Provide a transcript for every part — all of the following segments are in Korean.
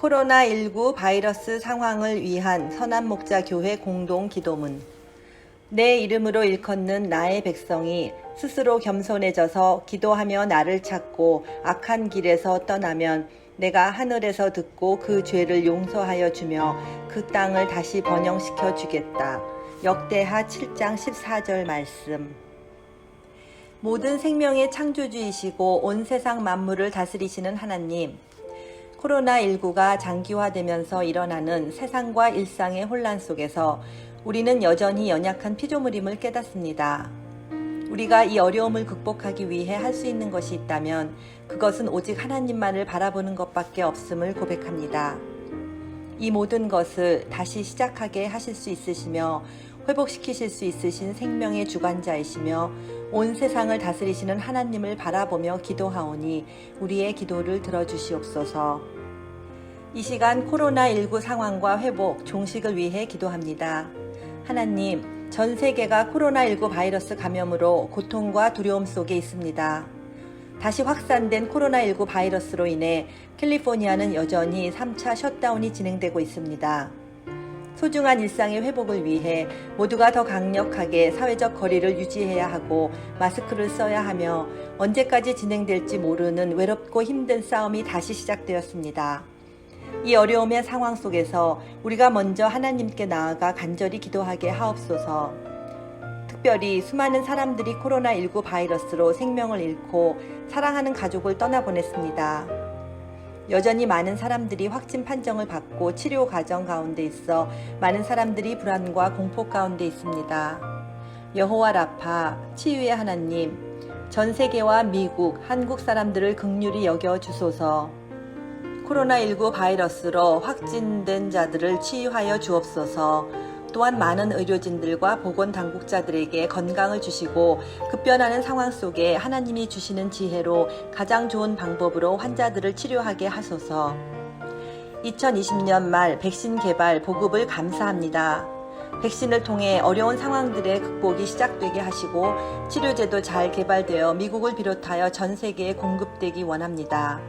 코로나19 바이러스 상황을 위한 선한목자 교회 공동 기도문. 내 이름으로 일컫는 나의 백성이 스스로 겸손해져서 기도하며 나를 찾고 악한 길에서 떠나면 내가 하늘에서 듣고 그 죄를 용서하여 주며 그 땅을 다시 번영시켜 주겠다. 역대하 7장 14절 말씀. 모든 생명의 창조주이시고 온 세상 만물을 다스리시는 하나님. 코로나19가 장기화되면서 일어나는 세상과 일상의 혼란 속에서 우리는 여전히 연약한 피조물임을 깨닫습니다. 우리가 이 어려움을 극복하기 위해 할 수 있는 것이 있다면 그것은 오직 하나님만을 바라보는 것밖에 없음을 고백합니다. 이 모든 것을 다시 시작하게 하실 수 있으시며 회복시키실 수 있으신 생명의 주관자이시며 온 세상을 다스리시는 하나님을 바라보며 기도하오니 우리의 기도를 들어주시옵소서. 이 시간 코로나19 상황과 회복, 종식을 위해 기도합니다. 하나님, 전 세계가 코로나19 바이러스 감염으로 고통과 두려움 속에 있습니다. 다시 확산된 코로나19 바이러스로 인해 캘리포니아는 여전히 3차 셧다운이 진행되고 있습니다. 소중한 일상의 회복을 위해 모두가 더 강력하게 사회적 거리를 유지해야 하고 마스크를 써야 하며 언제까지 진행될지 모르는 외롭고 힘든 싸움이 다시 시작되었습니다. 이 어려움의 상황 속에서 우리가 먼저 하나님께 나아가 간절히 기도하게 하옵소서. 특별히 수많은 사람들이 코로나19 바이러스로 생명을 잃고 사랑하는 가족을 떠나보냈습니다. 여전히 많은 사람들이 확진 판정을 받고 치료 과정 가운데 있어 많은 사람들이 불안과 공포 가운데 있습니다. 여호와 라파 치유의 하나님 전 세계와 미국, 한국 사람들을 극률히 여겨 주소서. 코로나19 바이러스로 확진된 자들을 치유하여 주옵소서. 또한 많은 의료진들과 보건 당국자들에게 건강을 주시고 급변하는 상황 속에 하나님이 주시는 지혜로 가장 좋은 방법으로 환자들을 치료하게 하소서. 2020년 말 백신 개발 보급을 감사합니다. 백신을 통해 어려운 상황들의 극복이 시작되게 하시고 치료제도 잘 개발되어 미국을 비롯하여 전 세계에 공급되기 원합니다.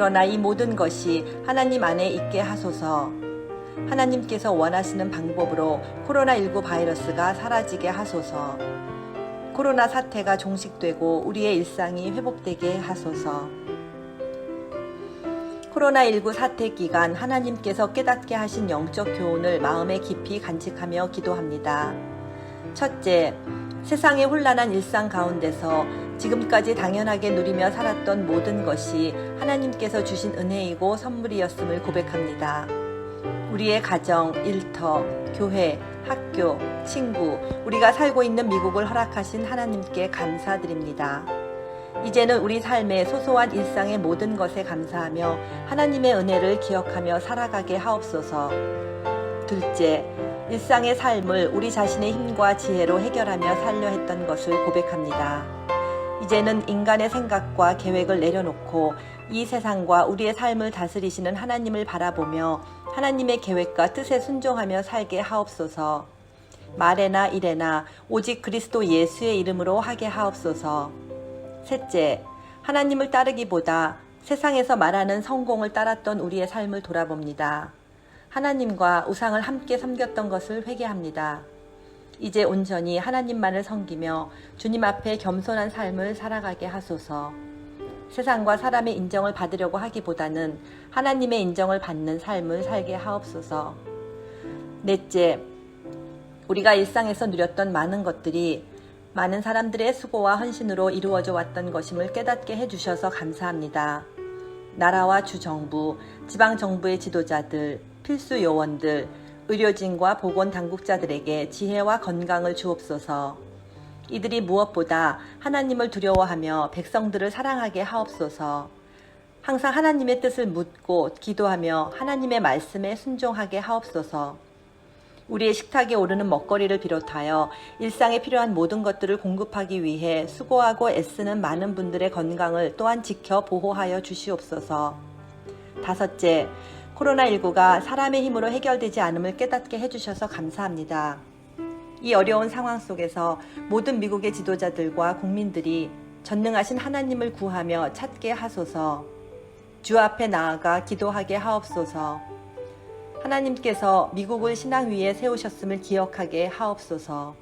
그러나 이 모든 것이 하나님 안에 있게 하소서. 하나님께서 원하시는 방법으로 코로나19 바이러스가 사라지게 하소서. 코로나 사태가 종식되고 우리의 일상이 회복되게 하소서. 코로나19 사태 기간 하나님께서 깨닫게 하신 영적 교훈을 마음에 깊이 간직하며 기도합니다. 첫째, 세상의 혼란한 일상 가운데서 지금까지 당연하게 누리며 살았던 모든 것이 하나님께서 주신 은혜이고 선물이었음을 고백합니다. 우리의 가정, 일터, 교회, 학교, 친구, 우리가 살고 있는 미국을 허락하신 하나님께 감사드립니다. 이제는 우리 삶의 소소한 일상의 모든 것에 감사하며 하나님의 은혜를 기억하며 살아가게 하옵소서. 둘째, 일상의 삶을 우리 자신의 힘과 지혜로 해결하며 살려 했던 것을 고백합니다. 이제는 인간의 생각과 계획을 내려놓고 이 세상과 우리의 삶을 다스리시는 하나님을 바라보며 하나님의 계획과 뜻에 순종하며 살게 하옵소서. 말에나 일에나 오직 그리스도 예수의 이름으로 하게 하옵소서. 셋째, 하나님을 따르기보다 세상에서 말하는 성공을 따랐던 우리의 삶을 돌아봅니다. 하나님과 우상을 함께 섬겼던 것을 회개합니다. 이제 온전히 하나님만을 섬기며 주님 앞에 겸손한 삶을 살아가게 하소서. 세상과 사람의 인정을 받으려고 하기보다는 하나님의 인정을 받는 삶을 살게 하옵소서. 넷째, 우리가 일상에서 누렸던 많은 것들이 많은 사람들의 수고와 헌신으로 이루어져 왔던 것임을 깨닫게 해주셔서 감사합니다. 나라와 주정부, 지방정부의 지도자들, 필수 요원들, 의료진과 보건 당국자들에게 지혜와 건강을 주옵소서. 이들이 무엇보다 하나님을 두려워하며 백성들을 사랑하게 하옵소서. 항상 하나님의 뜻을 묻고 기도하며 하나님의 말씀에 순종하게 하옵소서. 우리의 식탁에 오르는 먹거리를 비롯하여 일상에 필요한 모든 것들을 공급하기 위해 수고하고 애쓰는 많은 분들의 건강을 또한 지켜 보호하여 주시옵소서. 다섯째, 코로나19가 사람의 힘으로 해결되지 않음을 깨닫게 해주셔서 감사합니다. 이 어려운 상황 속에서 모든 미국의 지도자들과 국민들이 전능하신 하나님을 구하며 찾게 하소서. 주 앞에 나아가 기도하게 하옵소서. 하나님께서 미국을 신앙 위에 세우셨음을 기억하게 하옵소서.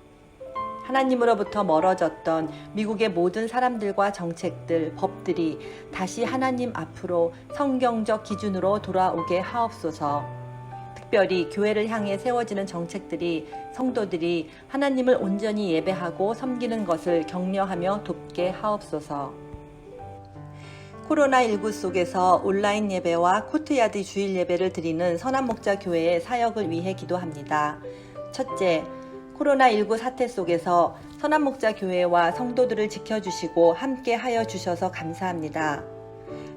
하나님으로부터 멀어졌던 미국의 모든 사람들과 정책들, 법들이 다시 하나님 앞으로 성경적 기준으로 돌아오게 하옵소서. 특별히 교회를 향해 세워지는 정책들이 성도들이 하나님을 온전히 예배하고 섬기는 것을 격려하며 돕게 하옵소서. 코로나19 속에서 온라인 예배와 코트야드 주일 예배를 드리는 선한 목자 교회의 사역을 위해 기도합니다. 첫째, 코로나19 사태 속에서 선한목자 교회와 성도들을 지켜주시고 함께 하여 주셔서 감사합니다.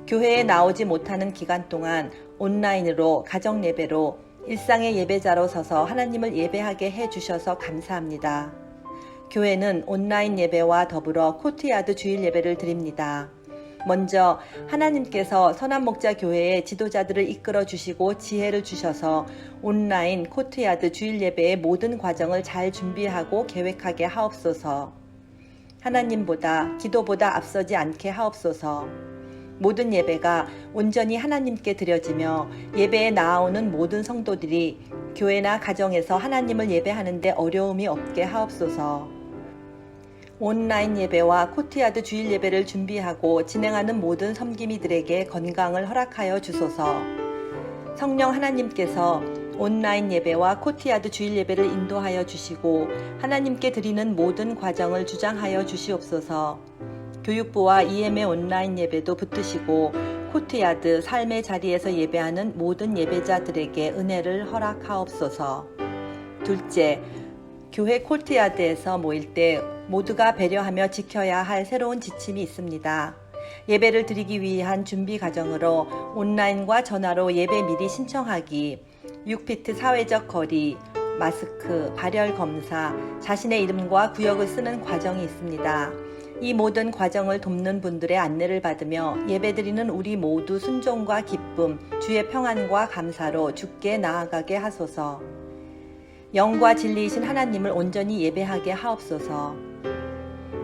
교회에 나오지 못하는 기간 동안 온라인으로 가정 예배로 일상의 예배자로 서서 하나님을 예배하게 해 주셔서 감사합니다. 교회는 온라인 예배와 더불어 코트야드 주일 예배를 드립니다. 먼저 하나님께서 선한 목자 교회의 지도자들을 이끌어 주시고 지혜를 주셔서 온라인 코트야드 주일 예배의 모든 과정을 잘 준비하고 계획하게 하옵소서. 하나님보다 기도보다 앞서지 않게 하옵소서. 모든 예배가 온전히 하나님께 드려지며 예배에 나아오는 모든 성도들이 교회나 가정에서 하나님을 예배하는데 어려움이 없게 하옵소서. 온라인 예배와 코트야드 주일 예배를 준비하고 진행하는 모든 섬김이들에게 건강을 허락하여 주소서. 성령 하나님께서 온라인 예배와 코트야드 주일 예배를 인도하여 주시고 하나님께 드리는 모든 과정을 주장하여 주시옵소서. 교육부와 EM의 온라인 예배도 붙드시고 코트야드 삶의 자리에서 예배하는 모든 예배자들에게 은혜를 허락하옵소서. 둘째, 교회 코트야드에서 모일 때 모두가 배려하며 지켜야 할 새로운 지침이 있습니다. 예배를 드리기 위한 준비 과정으로 온라인과 전화로 예배 미리 신청하기, 6피트 사회적 거리, 마스크, 발열 검사, 자신의 이름과 구역을 쓰는 과정이 있습니다. 이 모든 과정을 돕는 분들의 안내를 받으며 예배드리는 우리 모두 순종과 기쁨, 주의 평안과 감사로 주께 나아가게 하소서. 영과 진리이신 하나님을 온전히 예배하게 하옵소서.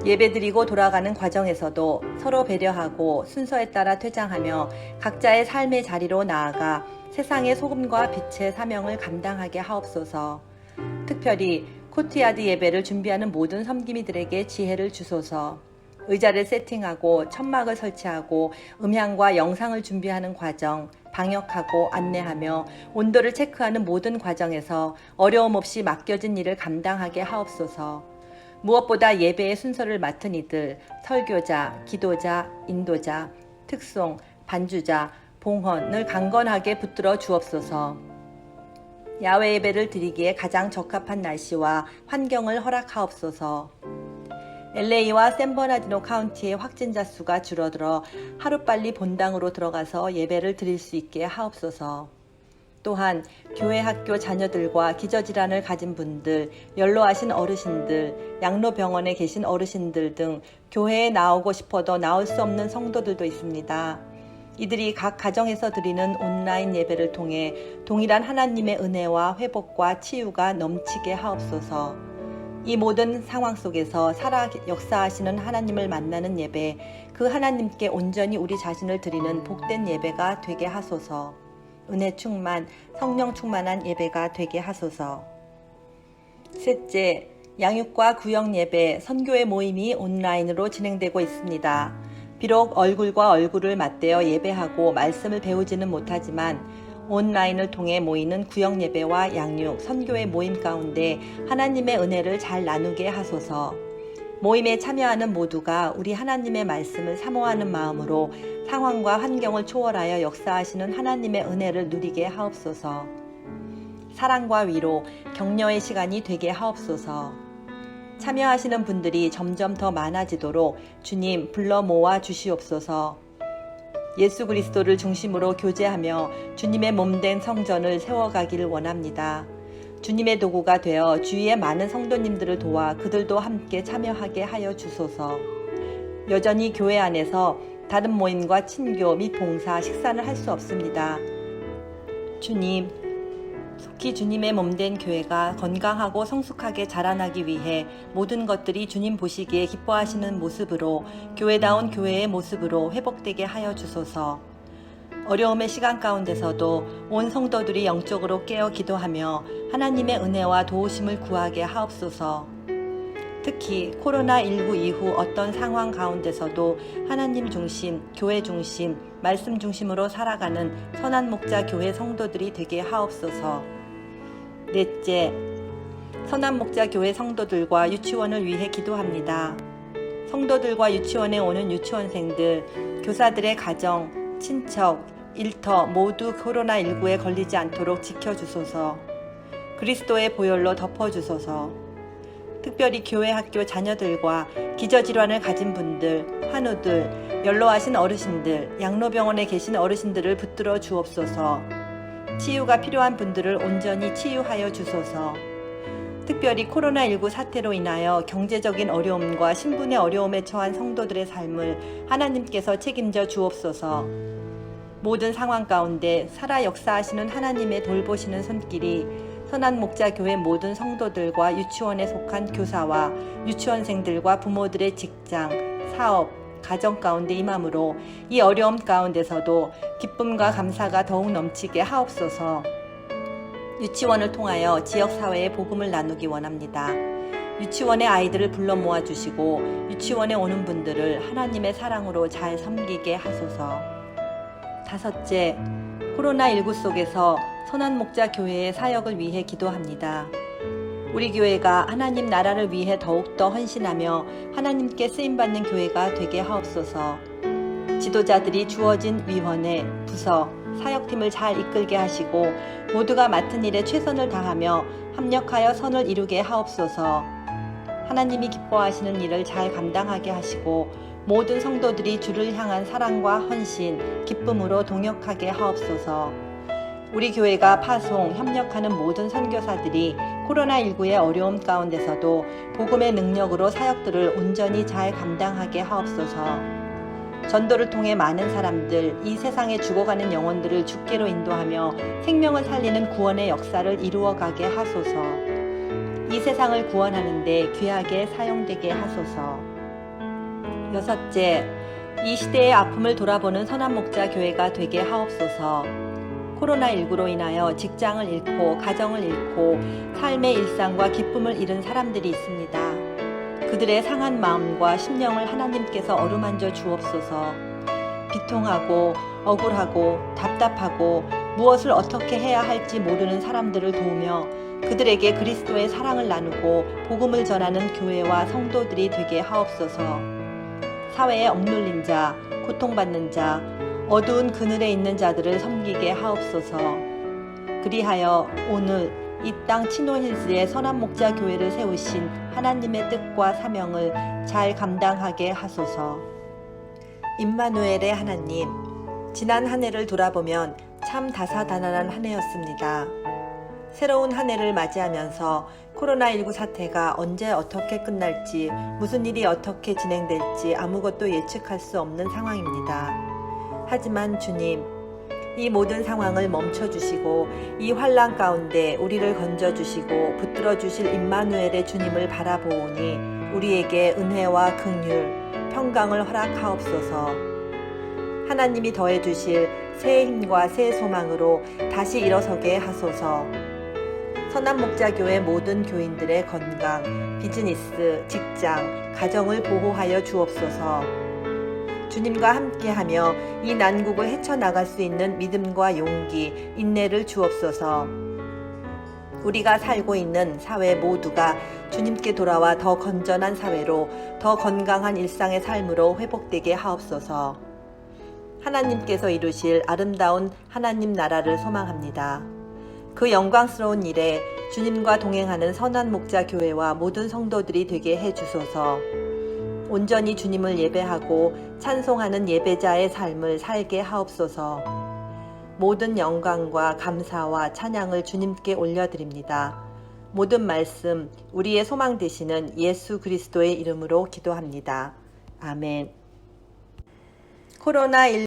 예배드리고 돌아가는 과정에서도 서로 배려하고 순서에 따라 퇴장하며 각자의 삶의 자리로 나아가 세상의 소금과 빛의 사명을 감당하게 하옵소서. 특별히 코트야드 예배를 준비하는 모든 섬김이들에게 지혜를 주소서. 의자를 세팅하고 천막을 설치하고 음향과 영상을 준비하는 과정, 방역하고 안내하며 온도를 체크하는 모든 과정에서 어려움 없이 맡겨진 일을 감당하게 하옵소서. 무엇보다 예배의 순서를 맡은 이들, 설교자, 기도자, 인도자, 특송, 반주자, 봉헌을 강건하게 붙들어 주옵소서. 야외 예배를 드리기에 가장 적합한 날씨와 환경을 허락하옵소서. LA와 샌버나디노 카운티의 확진자 수가 줄어들어 하루빨리 본당으로 들어가서 예배를 드릴 수 있게 하옵소서. 또한 교회 학교 자녀들과 기저질환을 가진 분들, 연로하신 어르신들, 양로병원에 계신 어르신들 등 교회에 나오고 싶어도 나올 수 없는 성도들도 있습니다. 이들이 각 가정에서 드리는 온라인 예배를 통해 동일한 하나님의 은혜와 회복과 치유가 넘치게 하옵소서. 이 모든 상황 속에서 살아 역사하시는 하나님을 만나는 예배, 그 하나님께 온전히 우리 자신을 드리는 복된 예배가 되게 하소서. 은혜 충만, 성령 충만한 예배가 되게 하소서. 셋째, 양육과 구역 예배, 선교회 모임이 온라인으로 진행되고 있습니다. 비록 얼굴과 얼굴을 맞대어 예배하고 말씀을 배우지는 못하지만 온라인을 통해 모이는 구역 예배와 양육, 선교회 모임 가운데 하나님의 은혜를 잘 나누게 하소서. 모임에 참여하는 모두가 우리 하나님의 말씀을 사모하는 마음으로 상황과 환경을 초월하여 역사하시는 하나님의 은혜를 누리게 하옵소서. 사랑과 위로, 격려의 시간이 되게 하옵소서. 참여하시는 분들이 점점 더 많아지도록 주님 불러 모아 주시옵소서. 예수 그리스도를 중심으로 교제하며 주님의 몸된 성전을 세워가기를 원합니다. 주님의 도구가 되어 주위의 많은 성도님들을 도와 그들도 함께 참여하게 하여 주소서. 여전히 교회 안에서 다른 모임과 친교 및 봉사, 식사를 할 수 없습니다. 주님, 속히 주님의 몸된 교회가 건강하고 성숙하게 자라나기 위해 모든 것들이 주님 보시기에 기뻐하시는 모습으로 교회다운 교회의 모습으로 회복되게 하여 주소서. 어려움의 시간 가운데서도 온 성도들이 영적으로 깨어 기도하며 하나님의 은혜와 도우심을 구하게 하옵소서. 특히 코로나19 이후 어떤 상황 가운데서도 하나님 중심, 교회 중심, 말씀 중심으로 살아가는 선한 목자 교회 성도들이 되게 하옵소서. 넷째, 선한 목자 교회 성도들과 유치원을 위해 기도합니다. 성도들과 유치원에 오는 유치원생들, 교사들의 가정, 친척, 일터 모두 코로나19에 걸리지 않도록 지켜주소서. 그리스도의 보혈로 덮어주소서. 특별히 교회 학교 자녀들과 기저질환을 가진 분들, 환우들, 연로하신 어르신들, 양로병원에 계신 어르신들을 붙들어 주옵소서. 치유가 필요한 분들을 온전히 치유하여 주소서. 특별히 코로나19 사태로 인하여 경제적인 어려움과 신분의 어려움에 처한 성도들의 삶을 하나님께서 책임져 주옵소서. 모든 상황 가운데 살아 역사하시는 하나님의 돌보시는 손길이 선한 목자 교회 모든 성도들과 유치원에 속한 교사와 유치원생들과 부모들의 직장, 사업, 가정 가운데 임함으로 이 어려움 가운데서도 기쁨과 감사가 더욱 넘치게 하옵소서. 유치원을 통하여 지역 사회에 복음을 나누기 원합니다. 유치원의 아이들을 불러 모아 주시고 유치원에 오는 분들을 하나님의 사랑으로 잘 섬기게 하소서. 다섯째, 코로나19 속에서 선한 목자 교회의 사역을 위해 기도합니다. 우리 교회가 하나님 나라를 위해 더욱더 헌신하며 하나님께 쓰임받는 교회가 되게 하옵소서. 지도자들이 주어진 위원회, 부서, 사역팀을 잘 이끌게 하시고 모두가 맡은 일에 최선을 다하며 합력하여 선을 이루게 하옵소서. 하나님이 기뻐하시는 일을 잘 감당하게 하시고 모든 성도들이 주를 향한 사랑과 헌신, 기쁨으로 동역하게 하옵소서. 우리 교회가 파송, 협력하는 모든 선교사들이 코로나19의 어려움 가운데서도 복음의 능력으로 사역들을 온전히 잘 감당하게 하옵소서. 전도를 통해 많은 사람들, 이 세상에 죽어가는 영혼들을 주께로 인도하며 생명을 살리는 구원의 역사를 이루어가게 하소서. 이 세상을 구원하는데 귀하게 사용되게 하소서. 여섯째, 이 시대의 아픔을 돌아보는 선한 목자 교회가 되게 하옵소서. 코로나19로 인하여 직장을 잃고 가정을 잃고 삶의 일상과 기쁨을 잃은 사람들이 있습니다. 그들의 상한 마음과 심령을 하나님께서 어루만져 주옵소서. 비통하고 억울하고 답답하고 무엇을 어떻게 해야 할지 모르는 사람들을 도우며 그들에게 그리스도의 사랑을 나누고 복음을 전하는 교회와 성도들이 되게 하옵소서. 사회에 억눌린 자, 고통받는 자, 어두운 그늘에 있는 자들을 섬기게 하옵소서. 그리하여 오늘 이 땅 치노힐즈의 선한 목자 교회를 세우신 하나님의 뜻과 사명을 잘 감당하게 하소서. 임마누엘의 하나님, 지난 한 해를 돌아보면 참 다사다난한 한 해였습니다. 새로운 한 해를 맞이하면서 코로나19 사태가 언제 어떻게 끝날지, 무슨 일이 어떻게 진행될지 아무것도 예측할 수 없는 상황입니다. 하지만 주님, 이 모든 상황을 멈춰 주시고 이 환란 가운데 우리를 건져 주시고 붙들어 주실 임마누엘의 주님을 바라보오니 우리에게 은혜와 긍휼, 평강을 허락하옵소서. 하나님이 더해 주실 새 힘과 새 소망으로 다시 일어서게 하소서. 선한 목자교회 모든 교인들의 건강, 비즈니스, 직장, 가정을 보호하여 주옵소서. 주님과 함께하며 이 난국을 헤쳐나갈 수 있는 믿음과 용기, 인내를 주옵소서. 우리가 살고 있는 사회 모두가 주님께 돌아와 더 건전한 사회로 더 건강한 일상의 삶으로 회복되게 하옵소서. 하나님께서 이루실 아름다운 하나님 나라를 소망합니다. 그 영광스러운 일에 주님과 동행하는 선한 목자 교회와 모든 성도들이 되게 해 주소서. 온전히 주님을 예배하고 찬송하는 예배자의 삶을 살게 하옵소서. 모든 영광과 감사와 찬양을 주님께 올려드립니다. 모든 말씀 우리의 소망 되시는 예수 그리스도의 이름으로 기도합니다. 아멘. 코로나